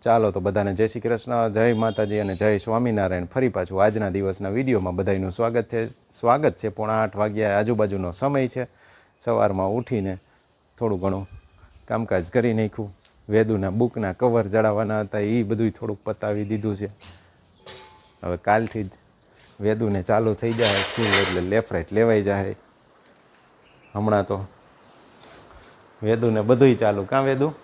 ચાલો તો બધાને જય શ્રી કૃષ્ણ, જય માતાજી અને જય સ્વામિનારાયણ. ફરી પાછું આજના દિવસના વિડીયોમાં બધાનું સ્વાગત છે. સ્વાગત છે, પોણા આઠ વાગ્યા આજુબાજુનો સમય છે. સવારમાં ઉઠીને થોડું ઘણું કામકાજ કરી નાખ્યું. વેદુના બુકના કવર ચડાવવાના હતા એ બધું થોડુંક પતાવી દીધું છે. હવે કાલથી જ વેદુને ચાલુ થઈ જાય સ્કૂલ એટલે લેફ્ટ રાઈટ લેવાઈ જાય. હમણાં તો વેદુને બધુંય ચાલુ. કાં વેદુ?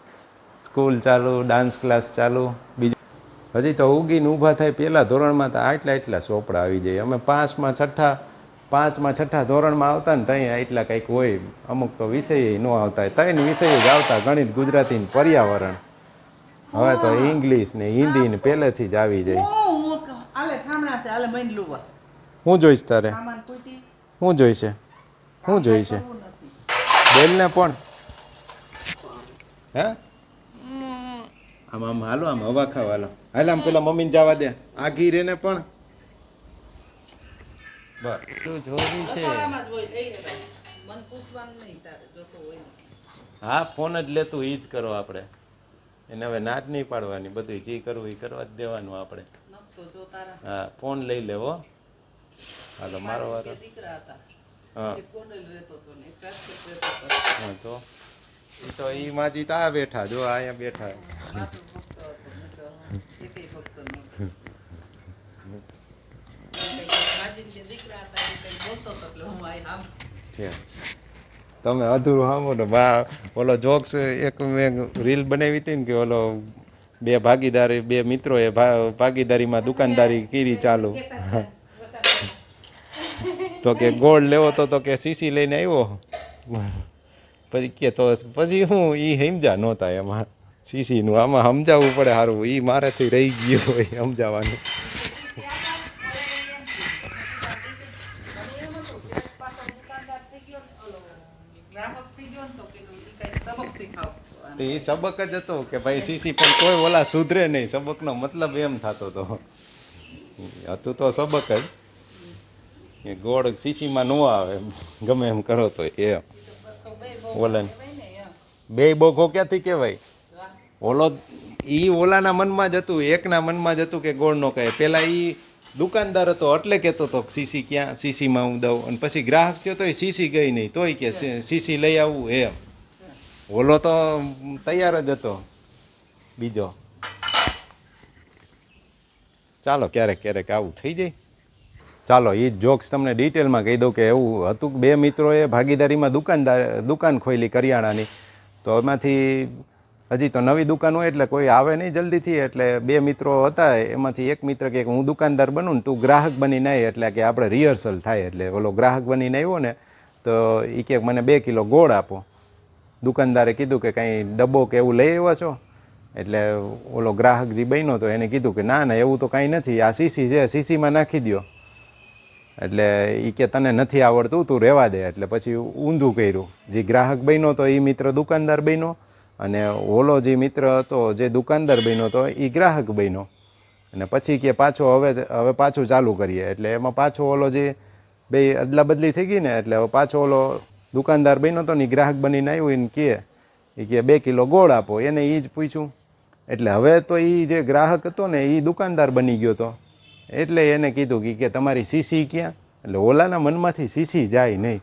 સ્કૂલ ચાલુ ડાન્સ ક્લાસ ચાલુ બીજું. હજી તો ઉગીને ઊભા થાય પહેલાં ધોરણમાં તો આટલા એટલા ચોપડા આવી જાય. અમે પાંચમાં છઠ્ઠા પાંચમાં છઠ્ઠા ધોરણમાં આવતા ને ત્યાં એટલા કંઈક હોય. અમુક તો વિષય ન આવતા. ત્રણ વિષય જ આવતા ગણિત ગુજરાતી ને પર્યાવરણ. હવે તો ઇંગ્લિશ ને હિન્દી ને પહેલેથી જ આવી જાય. હું હું જોઈશ તારે? હું જોઈશે? શું જોઈશે? બેલને પણ. હે? આમ આમ હાલો આમ હવા ખાવા હાલો. હાલ આમ પેલા મમ્મીને જવા દે. આ ઘી રે ને પણ. હા ફોન જ લેતું એ જ કરો આપણે. એને હવે નાચ નહીં પાડવાની બધું જે કરવું એ કરવા જ દેવાનું આપણે. નખતો જો તારા હા ફોન લઈ લેવો. હાલો મારો વારો. બે દીકરા હતા. હા તો? તો એ માજી તા બેઠા જો અહીંયા બેઠા. તમે અધૂરું સાંભળો. ને બા ઓલો જોક્સ એક મેં રીલ બનાવી હતી ને કે ઓલો બે ભાગીદારી બે મિત્રોએ ભાગીદારીમાં દુકાનદારી કીરી ચાલુ. તો કે ગોળ લેવો તો તો કે સીસી લઈને આવ્યો. પછી તો પછી હું એ સમજા નહોતા એમાં. સીસીનું આમાં સમજાવવું પડે સારું એ મારેથી રહી ગયું હોય સમજાવવાનું. એ સબક જ હતો કે ભાઈ સીસી પણ કોઈ ઓલા સુધરે નહીં. સબકનો મતલબ એમ થતો હતો હતું તો સબક જ. એ ગોળ સીસીમાં ન આવે. ગમે એમ કરો તો એ ઓલાને. બે બોઘો ક્યાંથી કહેવાય? ઓલો એ ઓલાના મનમાં જ હતું, એકના મનમાં જ હતું કે ગોળ નો કહે પહેલાં એ દુકાનદાર હતો, એટલે કહેતો હતો સીસી ક્યાં, સીસીમાં હું દઉં. અને પછી ગ્રાહક થયો તો એ સીસી ગઈ નહીં, તોય કે સીસી લઈ આવવું એમ. ઓલો તો તૈયાર જ હતો. બીજો. ચાલો, ક્યારેક ક્યારેક આવું થઈ જાય. ચાલો એ જોક્સ તમને ડિટેલમાં કહી દઉં કે એવું હતું બે મિત્રોએ ભાગીદારીમાં દુકાનદાર, દુકાન ખોલી કરિયાણાની. તો એમાંથી હજી તો નવી દુકાન હોય એટલે કોઈ આવે નહીં જલ્દીથી, એટલે બે મિત્રો હતા, એમાંથી એક મિત્ર કે હું દુકાનદાર બનું ને તું ગ્રાહક બનીને આવી એટલે કે આપણે રિહર્સલ થાય, એટલે ઓલો ગ્રાહક બનીને આવ્યો ને, તો એ કે મને બે કિલો ગોળ આપો. દુકાનદારે કીધું કે કાંઈ ડબ્બો કે એવું લઈ આવ્યા છો? એટલે ઓલો ગ્રાહક જે બન્યો તો એને કીધું કે ના ના, એવું તો કાંઈ નથી, આ સીસી છે સીસીમાં નાખી દ્યો. એટલે એ કે તને નથી આવડતું, તું રહેવા દે. એટલે પછી ઊંધું કર્યું. જે ગ્રાહક બન્યો તો એ મિત્ર દુકાનદાર બન્યો અને ઓલો જે મિત્ર હતો, જે દુકાનદાર બન્યો તો એ ગ્રાહક બન્યો. અને પછી કે પાછો હવે હવે પાછું ચાલુ કરીએ. એટલે એમાં પાછો ઓલો જે બે અદલા બદલી થઈ ગઈ ને, એટલે હવે પાછો ઓલો દુકાનદાર બન્યો હતો ને ગ્રાહક બનીને આવ્યો એને કહે એ કે બે કિલો ગોળ આપો. એને એ જ પૂછ્યું. એટલે હવે તો એ જે ગ્રાહક હતો ને એ દુકાનદાર બની ગયો તો. એટલે એને કીધું કે કે તમારી સીસી ક્યાં? એટલે ઓલાના મનમાંથી સીસી જાય નહીં.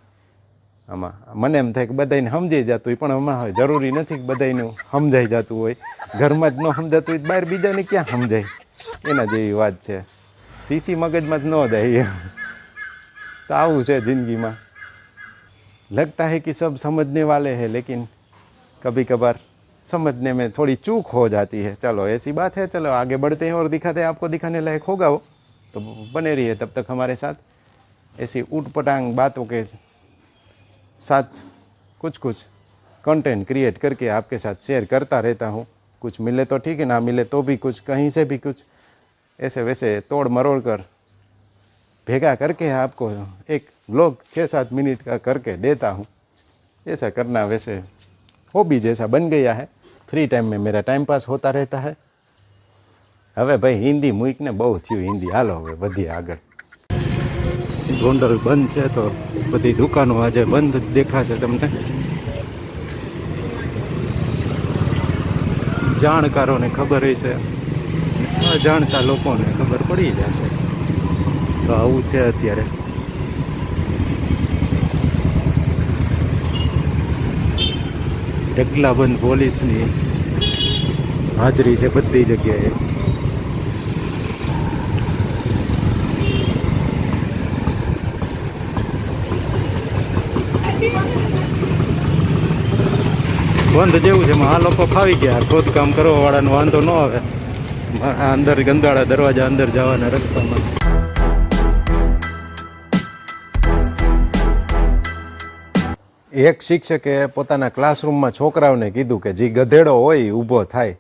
આમાં મને એમ થાય કે બધાને સમજાઈ જતું હોય, પણ આમાં જરૂરી નથી કે બધાને સમજાઈ જતું હોય. ઘરમાં જ ન સમજાતું હોય બહાર બીજાને ક્યાં સમજાય? એના જેવી વાત છે. સીસી મગજમાં જ ન જાય. તો આવું છે જિંદગીમાં. લગતા હે કે સબ સમજને વાલે હે, લેકિન કભી કભાર समझने में थोड़ी चूक हो जाती है। चलो, ऐसी बात है, चलो, आगे बढ़ते हैं और दिखाते हैं, आपको दिखाने लायक होगा वो। तो बने रहिए तब तक हमारे साथ। ऐसी ऊट पटांग बातों के साथ कुछ कुछ कंटेंट क्रिएट करके आपके साथ शेयर करता रहता हूँ। कुछ मिले तो ठीक है, ना मिले तो भी कुछ, कहीं से भी कुछ। ऐसे वैसे तोड़ मरोड़ कर भेगा करके आपको एक ब्लॉग छः सात मिनट का करके देता हूँ। ऐसा करना वैसे हॉबी जैसा बन गया है। फ्री टाइम में मेरा टाइम पास होता रहता है હવે ભાઈ હિન્દી મૂકને બહુ થયું હિન્દી હાલો હવે વધીએ આગળ ગોંડલ બંધ છે તો બધી દુકાનો આજે બંધ જ દેખાશે તમને જાણકારોને ખબર હશે અજાણતા લોકોને ખબર પડી જશે તો આવું છે અત્યારે ઢગલાબંધ પોલીસની હાજરી છે બધી જગ્યાએ. બંધ જેવું છે આ લોકો ફાવી ગયા. ખોદકામ કરવા વાળાનો વાંધો ન આવે. અંદર ગંદાળા દરવાજા અંદર જવાના રસ્તામાં. એક શિક્ષકે પોતાના ક્લાસરૂમમાં છોકરાઓને કીધું કે જે ગધેડો હોય ઊભો થાય.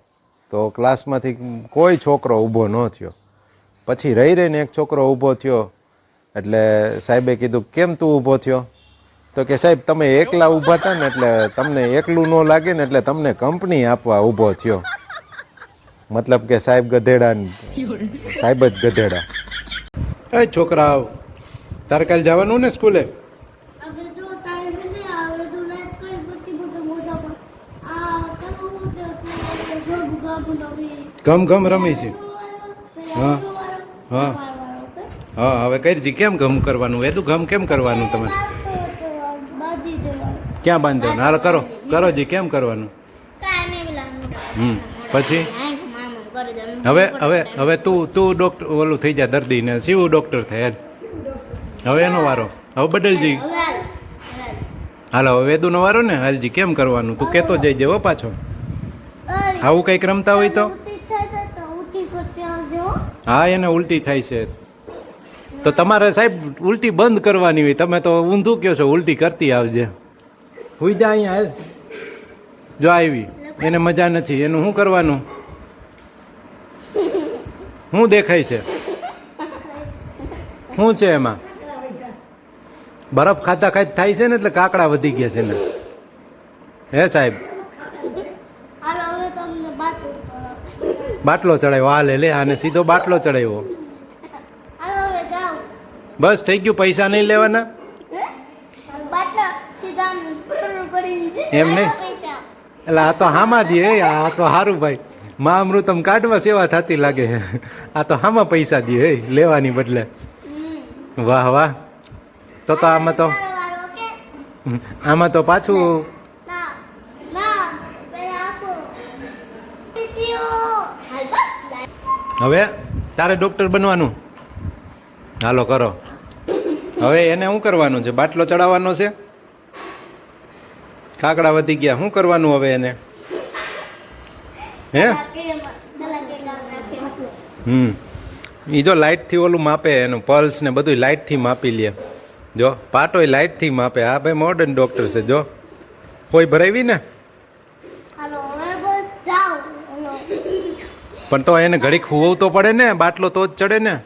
તો ક્લાસમાંથી કોઈ છોકરો ઊભો ન થયો. પછી રહી રહીને એક છોકરો ઊભો થયો. એટલે સાહેબે કીધું, કેમ તું ઊભો થયો? તો કે, સાહેબ, તમે એકલા ઊભા હતા ને એટલે તમને એકલું ન લાગે ને એટલે તમને કંપની આપવા ઊભો થયો. મતલબ કે સાહેબ ગધેડા સાહેબ જ ગધેડા. એ છોકરા તારે કાલે જવાનું ને સ્કૂલે? ગમ ગમ રમી છે. હા. હા. હા હવે કરી કેમ ગમ કરવાનું? એ તું ગમ કેમ કરવાનું તમે? બાજી દેવાનું ક્યાં બાંધવાનું હાલ કરો કરો જી કેમ કરવાનું? કાઈ હમ પછી? હવે હવે હવે તું તું ડોક્ટર ઓલું થઈ જા દર્દીને. શિવ ડોક્ટર થાય હવે એનો વારો. હવે બદલજી. હાલો હવે વેદુનો વારો ને? હાલજી કેમ કરવાનું? તું કેતો જઈ હો પાછો. આવું કંઈક રમતા હોય તો ઉઠી થાય છે તો ઉઠી કરતે આવજો હા, એને ઉલટી થાય છે. તો તમારે સાહેબ ઉલટી બંધ કરવાની હોય. તમે તો ઊંધું કહો છો, ઉલટી કરતી આવજે. હુઈ જા અહીંયા જો આવી. એને મજા નથી. એનું શું કરવાનું? શું દેખાય છે? શું છે એમાં? બરફ ખાતા ખાતા થાય છે ને એટલે કાકડા વધી ગયા છે ને હે સાહેબ હાલ હવે તમને બાત ઉતારો બાટલો ચડાવ્યો. હાલે લે આને સીધો બાટલો ચડાવ્યો. બસ થઈ ગયું પૈસા નહીં લેવાના? એમ નહીં. એટલે આ તો હામાં દે આ તો સારું ભાઈ. મા અમૃતમ કાઢવા સેવા થતી લાગે આ તો હામાં પૈસા દે એ લેવાની બદલે. વાહ વાહ. તો તો આમાં તો? આમાં તો પાછું ના ના પેલા આપો ટીટીઓ હાલ બસ લાઈ. હવે તારે ડૉક્ટર બનવાનું. હાલો, કરો. હવે એને શું કરવાનું છે? બાટલો ચડાવવાનો છે? કાકડા વધી ગયા. શું કરવાનું હવે એને? હે. હમ. એ જો લાઇટથી ઓલું માપે એનું પલ્સ ને બધું લાઇટથી માપી લે. જો, પાટોય લાઇટથી માપે. આ ભાઈ મોડર્ન ડૉક્ટર છે, જો. કોઈ ભરાવી ને હાલો હવે બસ જાઓ હાલો. પણ તો એને ઘડીક હુવવું તો પડે ને બાટલો તો જ ચડે ને.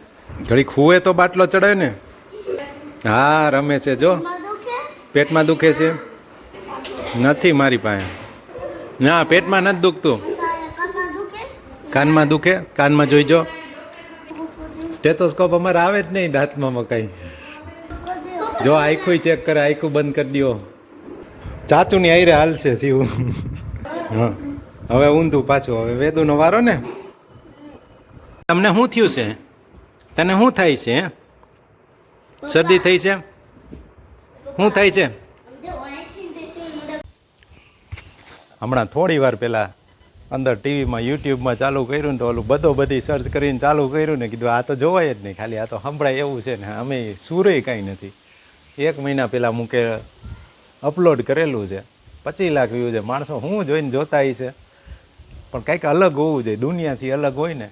ઘડીક હુવે તો બાટલો ચડે ને. હા રમે છે જો. પેટમાં દુખે? છે. નથી મારી પાસે. ના પેટમાં નથી દુખતું. કાનમાં દુખે? કાનમાં જોઈજો. સ્ટેથોસ્કોપ અમારે આવે જ નહીં દાંતમાં મકાઈ જો આખું ચેક કરે આખું બંધ કરી દ્યો. ચાચુની આયરે હાલશે સીવું હા. હવે ઊંધું પાછું હવે વેદુનો વારો ને. તમને શું થયું છે? તને શું થાય છે? હે? શરદી થઈ છે? શું થાય છે? હમણાં થોડી વાર પહેલાં અંદર ટીવીમાં યુટ્યુબમાં ચાલુ કર્યું ને તો ઓલું બધો બધી સર્ચ કરીને ચાલુ કર્યું ને કીધું આ તો જોવાય જ નહીં ખાલી આ તો સંભળાય એવું છે ને અમે સુરે કાંઈ નથી. એક મહિના પહેલાં મૂકે અપલોડ કરેલું છે પચીસ લાખ વ્યૂ છે માણસો હું જોઈને જોતા છે. પણ કંઈક અલગ હોવું જોઈએ દુનિયાથી અલગ હોય ને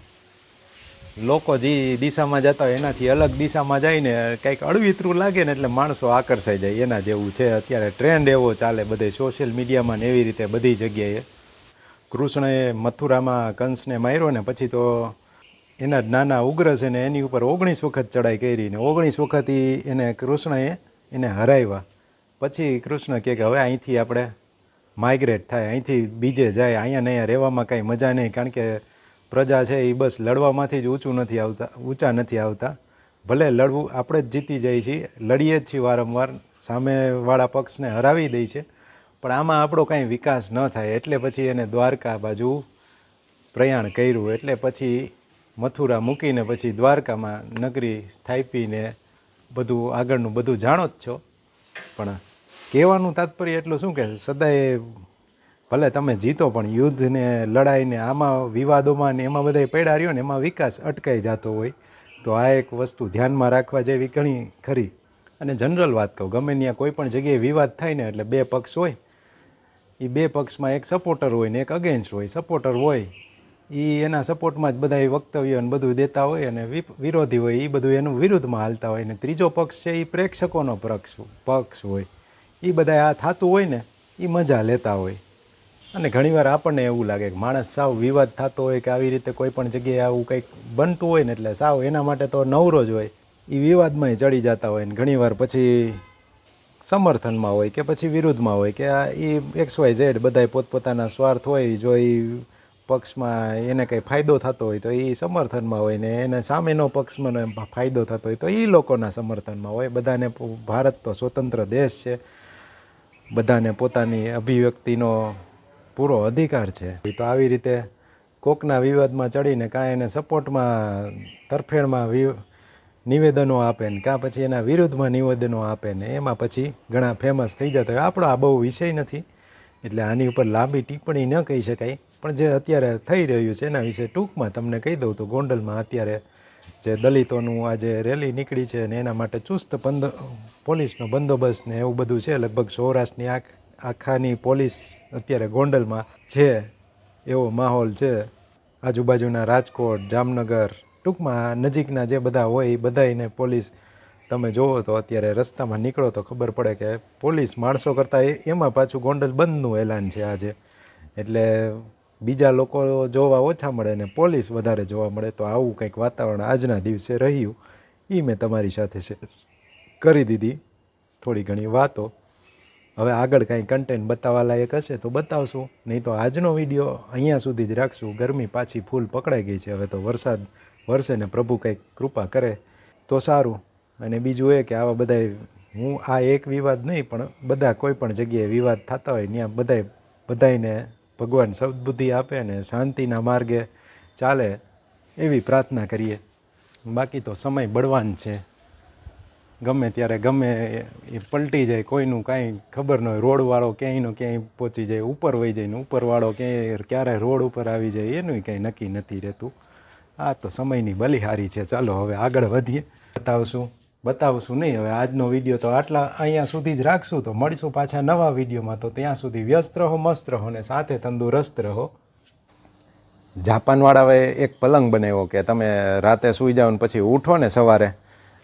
લોકો જે દિશામાં જતા હોય એનાથી અલગ દિશામાં જાય ને કંઈક અળવિતરું લાગે ને એટલે માણસો આકર્ષાઈ જાય. એના જેવું છે. અત્યારે ટ્રેન્ડ એવો ચાલે બધે સોશિયલ મીડિયામાં ને એવી રીતે બધી જગ્યાએ. કૃષ્ણએ મથુરામાં કંસને માર્યો ને પછી તો એના નાના ઉગ્ર છે ને એની ઉપર ઓગણીસ વખત ચડાઈ કરી ને ઓગણીસ વખત એને કૃષ્ણએ એને હરાવ્યા. પછી કૃષ્ણ કહે કે હવે અહીંથી આપણે માઇગ્રેટ થાય. અહીંથી બીજે જાય. અહીંયા નહીં રહેવામાં કાંઈ મજા નહીં. કારણ કે પ્રજા છે એ બસ લડવામાંથી જ ઊંચું નથી આવતા, ઊંચા નથી આવતા. ભલે લડવું, આપણે જ જીતી જઈએ છીએ, લડીએ જ છીએ વારંવાર, સામેવાળા પક્ષને હરાવી દે છે, પણ આમાં આપણો કાંઈ વિકાસ ન થાય. એટલે પછી એને દ્વારકા બાજુ પ્રયાણ કર્યું, એટલે પછી મથુરા મૂકીને પછી દ્વારકામાં નગરી સ્થાપીને બધું આગળનું બધું જાણો જ છો. પણ કહેવાનું તાત્પર્ય એટલું શું કે સદાય ભલે તમે જીતો, પણ યુદ્ધ ને લડાઈ ને આમાં વિવાદોમાં ને એમાં બધા પડ્યા રહ્યો ને, એમાં વિકાસ અટકાઈ જતો હોય, તો આ એક વસ્તુ ધ્યાનમાં રાખવા જેવી ઘણી ખરી. અને જનરલ વાત કહું, ગમે ત્યાં કોઈ પણ જગ્યાએ વિવાદ થાય ને, એટલે બે પક્ષ હોય એ બે પક્ષમાં એક સપોર્ટર હોય ને એક અગેન્સ્ટ હોય સપોર્ટર હોય એ એના સપોર્ટમાં જ બધા વક્તવ્ય ને બધું દેતા હોય અને વિરોધી હોય એ બધું એનું વિરુદ્ધમાં હાલતા હોય ને, ત્રીજો પક્ષ છે એ પ્રેક્ષકોનો પક્ષ પક્ષ હોય એ બધા આ થતું હોય ને એ મજા લેતા હોય. અને ઘણીવાર આપણને એવું લાગે કે માણસ સાવ વિવાદ થતો હોય કે આવી રીતે કોઈ પણ જગ્યાએ આવું કંઈક બનતું હોય ને એટલે સાવ એના માટે તો નવરો જ હોય. એ વિવાદમાંય ચડી જતા હોય ને ઘણીવાર પછી સમર્થનમાં હોય કે પછી વિરુદ્ધમાં હોય કે આ એ એક્સ વાય ઝેડ બધાય પોતપોતાના સ્વાર્થ હોય, જો એ પક્ષમાં એને કંઈ ફાયદો થતો હોય તો એ સમર્થનમાં હોય ને એને સામેનો પક્ષમાં ફાયદો થતો હોય તો એ લોકોના સમર્થનમાં હોય. બધાને ભારત તો સ્વતંત્ર દેશ છે. બધાને પોતાની અભિવ્યક્તિનો પૂરો અધિકાર છે. એ તો આવી રીતે કોકના વિવાદમાં ચડીને કાં એને સપોર્ટમાં, તરફેણમાં વિ, નિવેદનો આપે ને કાં પછી એના વિરુદ્ધમાં નિવેદનો આપે ને એમાં પછી ઘણા ફેમસ થઈ જતા હોય. આપણો આ બહુ વિષય નથી, એટલે આની ઉપર લાંબી ટિપ્પણી ન કહી શકાય. પણ જે અત્યારે થઈ રહ્યું છે એના વિશે ટૂંકમાં તમને કહી દઉં તો ગોંડલમાં અત્યારે જે દલિતોનું આજે રેલી નીકળી છે ને એના માટે ચુસ્ત પોલીસનો બંદોબસ્ત ને એવું બધું છે. લગભગ સૌરાષ્ટ્રની આખ આખાની પોલીસ અત્યારે ગોંડલમાં છે, એવો માહોલ છે. આજુબાજુના રાજકોટ, જામનગર, ટૂંકમાં નજીકના જે બધા હોય એ બધાયને પોલીસ, તમે જોવો તો અત્યારે રસ્તામાં નીકળો તો ખબર પડે કે પોલીસ માણસો કરતાં એમાં પાછું ગોંડલ બંધનું એલાન છે આજે. એટલે બીજા લોકો જોવા ઓછા મળે ને પોલીસ વધારે જોવા મળે તો આવું કંઈક વાતાવરણ આજના દિવસે રહ્યું. એ મેં તમારી સાથે શેર કરી દીધી. થોડી ઘણી વાતો. હવે આગળ કાંઈ કન્ટેન્ટ બતાવવા લાયક હશે તો બતાવશું. નહીં તો આજનો વીડિયો અહીંયા સુધી જ રાખશું. ગરમી પાછી ફૂલ પકડાઈ ગઈ છે. હવે તો વરસાદ વરસે ને પ્રભુ કંઈક કૃપા કરે તો સારું. અને બીજું એ કે આવા બધાય, હું આ એક વિવાદ નહીં, પણ બધા કોઈ પણ જગ્યાએ વિવાદ થતા હોય ત્યાં બધાય, બધાયને ભગવાન સદબુદ્ધિ આપે ને શાંતિના માર્ગે ચાલે એવી પ્રાર્થના કરીએ. બાકી તો સમય બળવાન છે. ગમે ત્યારે ગમે એ પલટી જાય, કોઈનું કાંઈ ખબર ન હોય, રોડવાળો ક્યાંયનો ક્યાંય પહોંચી જાય, ઉપર વહી જાય ને ઉપરવાળો ક્યાંય ક્યારે રોડ ઉપર આવી જાય, એનું કાંઈ નક્કી નથી રહેતું. આ તો સમયની બલિહારી છે. ચાલો હવે આગળ વધીએ. બતાવશું. બતાવશું નહીં. હવે આજનો વીડિયો તો આટલા અહીંયા સુધી જ રાખશું. તો મળીશું પાછા નવા વિડીયોમાં. તો ત્યાં સુધી વ્યસ્ત રહો, મસ્ત રહો ને સાથે તંદુરસ્ત રહો. જાપાનવાળાએ એક પલંગ બનાવ્યો કે તમે રાતે સૂઈ જાઓ ને પછી ઉઠો ને સવારે.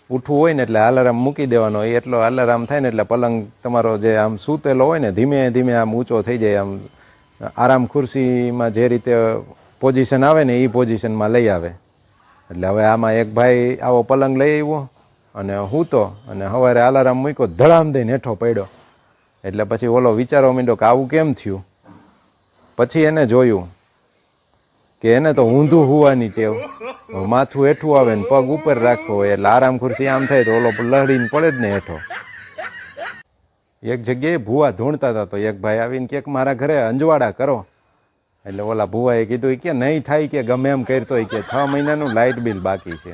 ઉઠવું હોય ને એટલે અલાર્મ મૂકી દેવાનો. હોય એટલો અલાર્મ થાય ને એટલે પલંગ તમારો જે આમ સૂતેલો હોય ને ધીમે ધીમે આમ ઊંચો થઈ જાય, આમ આરામ ખુરશીમાં જે રીતે પોઝિશન આવે ને એ પોઝિશનમાં લઈ આવે. એટલે હવે આમાં એક ભાઈ આવો પલંગ લઈ આવ્યો અને હું તો અને સવારે અલાર્મ મૂક્યો, ધડામ દઈને હેઠો પડ્યો. એટલે પછી ઓલો વિચારો માંડ્યો કે આવું કેમ થયું? પછી એને જોયું કે એને તો ઊંધું હોવાની ટેવ. માથું હેઠું આવે ને પગ ઉપર હોય એટલે આરામ ખુરશી આમ થાય તો ઓલો લહડીને પડે જ ને હેઠો. એક જગ્યાએ ભૂવા ધૂણતા હતા તો એક ભાઈ આવીને કે મારા ઘરે અંજવાડા કરો. એટલે ઓલા ભૂવાએ કીધું કે નહીં થાય કે ગમે એમ કરતો હોય કે છ મહિનાનું લાઇટ બિલ બાકી છે.